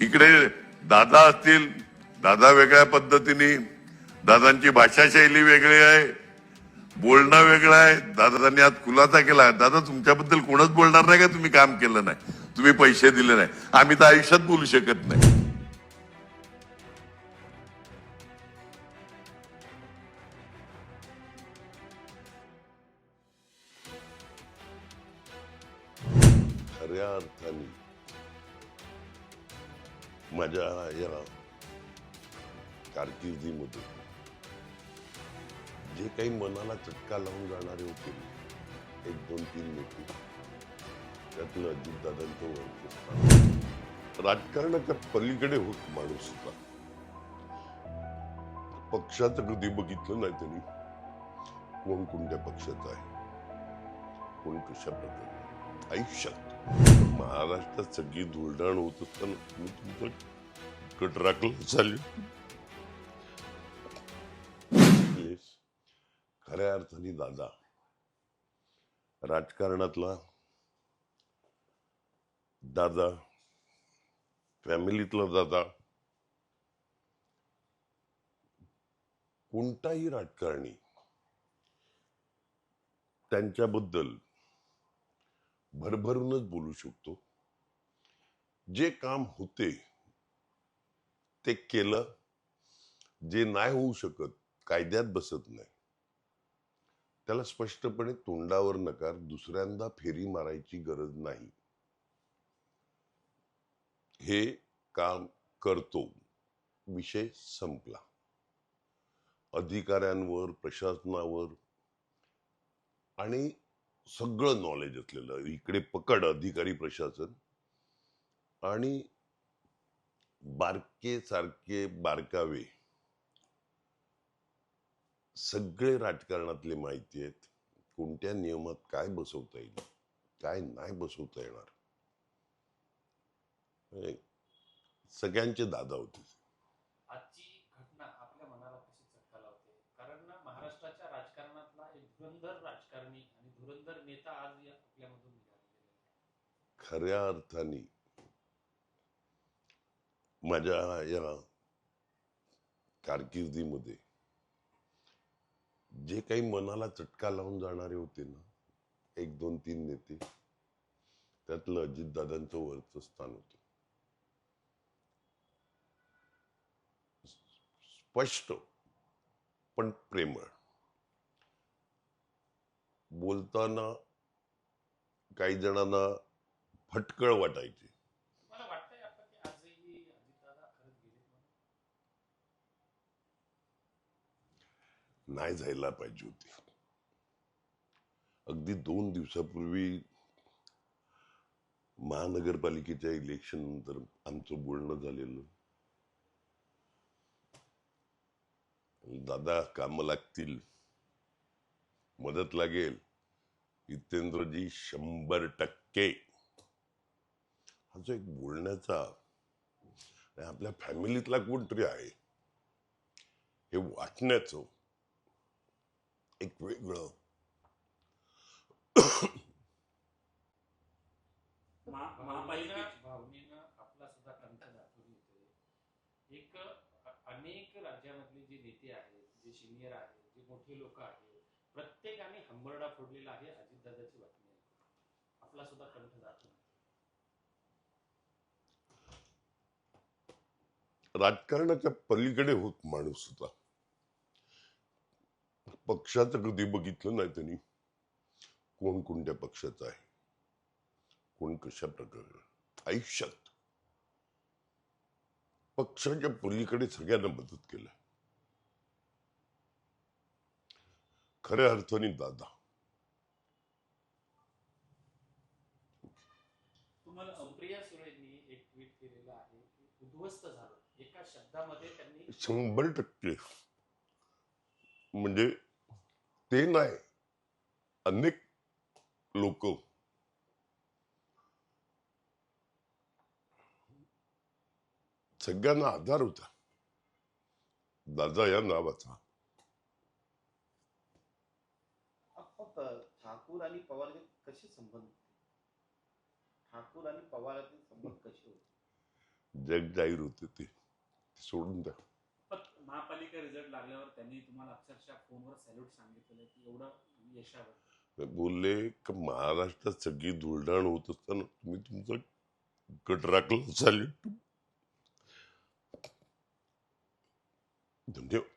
इकडे दादा असतील दादा वेगळ्या पद्धतीने दादांची भाषाशैली वेगळी आहे बोलणं वेगळं आहे. दादांनी आज खुलासा केला दादा तुमच्याबद्दल कोणच बोलणार नाही का? तुम्ही काम केलं नाही. तुम्ही पैसे दिले नाही. आम्ही तर आयुष्यात बोलू शकत नाही. खऱ्या अर्थाने. माझ्या या कारकिर्दीमध्ये जे काही मनाला चटका लावून जाणारे होते. एक दोन तीन नेते त्यातलं अजितदादांचं वर्चस्व राजकारणाच्या पलीकडे होत माणूस होता. पक्षाचं कधी बघितलं नाही त्यांनी. कोण कोणत्या पक्षाचा आहे? कोण कशा प्रकारे आयुष्यात. महाराष्ट्रात सगळी धुळधाण होत असताना तुम्ही तुमचं कट राखलं चालेल. खऱ्या अर्थाने दादा राजकारणातला दादा फॅमिलीतला दादा कोणताही राजकारणी त्यांच्याबद्दल भरभरूनच बोलू शकतो. जे काम होते ते केलं जे नाही होऊ शकत कायद्यात बसत नाही. त्याला स्पष्टपणे तोंडावर नकार दुसऱ्यांदा फेरी मारायची गरज नाही. हे काम करतो. विषय संपला. अधिकाऱ्यांवर प्रशासनावर आणि सगळं नॉलेज असलेलं इकडे पकड अधिकारी प्रशासन. आणि बारके सारखे बारकावे. सगळे राजकारणातले माहिती आहेत. कोणत्या नियमात काय बसवता येईल? काय नाही बसवता येणार? सगळ्यांचे दादा होते. आजची घटना आपल्या मनाला कशी चक्का लावते कारण महाराष्ट्राच्या राजकारणातला एक धुरंधर राजकारणी आणि धुरंधर नेता आज आपल्यामधून खऱ्या अर्थाने माझ्या या कारकिर्दीमध्ये जे काही मनाला चटका लावून जाणारे होते ना एक दोन तीन नेते त्यातलं अजितदादांचं वरचं स्थान होतं. स्पष्ट पण प्रेमळ. बोलताना काही जणांना फटकळ वाटायची. नाही जायला पाहिजे होती. अगदी दोन दिवसापूर्वी महानगरपालिकेच्या इलेक्शन नंतर आमचं बोलणं झालेलं. दादा काम लागतील. मदत लागेल. जितेंद्रजी शंभर टक्के. हा जो एक बोलण्याचा आपल्या फॅमिलीतला कोणतरी आहे हे वाटण्याचं एक वेगळं महा- भावनेनं महापालिकेची भावनेनं आपला सुद्धा कंठ दाखवून येतोय. एक अनेक राज्यामधले जे नेते आहेत जे सिनियर आहेत जे मोठे लोक आहेत प्रत्येकाने हंबरडा फोडलेला आहे अजितदादाची बातमी. आहे आपला सुद्धा कंठ जातो. राजकारणाच्या पलीकडे होत माणूस होता. पक्षाचं कधी बघितलं नाही त्यांनी. कोण कोणत्या पक्षाचा आहे? कोण कशा प्रकारे? आयुष्यात. पक्षाच्या पलीकडे सगळ्यांना मदत केलं. खऱ्या अर्थाने दादा. तुम्हाला सुप्रिया सुळेंनी एक ट्विट केलेलं आहे की उद्ध्वस्त झालं. एका शब्दामध्ये त्यांनी शंभर टक्के. म्हणजे ते नाही अनेक लोक सगळ्यांना आधार होता. दादा या नावाचा. ठाकूर आणि पवार हे कसे संबंध होते? ठाकूर आणि पवाराचे संबंध कसे होते? जग जाहीर होते ते. सोडून द्या. पण महापालिका रिझल्ट लागल्यावर त्यांनी तुम्हाला अक्षरशः फोनवर सॅल्यूट सांगितलेलं आहे की एवढं यशावर. बोलले का महाराष्ट्रात सगळी धुळडाण होत असताना तुम्ही तुमचा गट राखला चालेल धन्यवाद.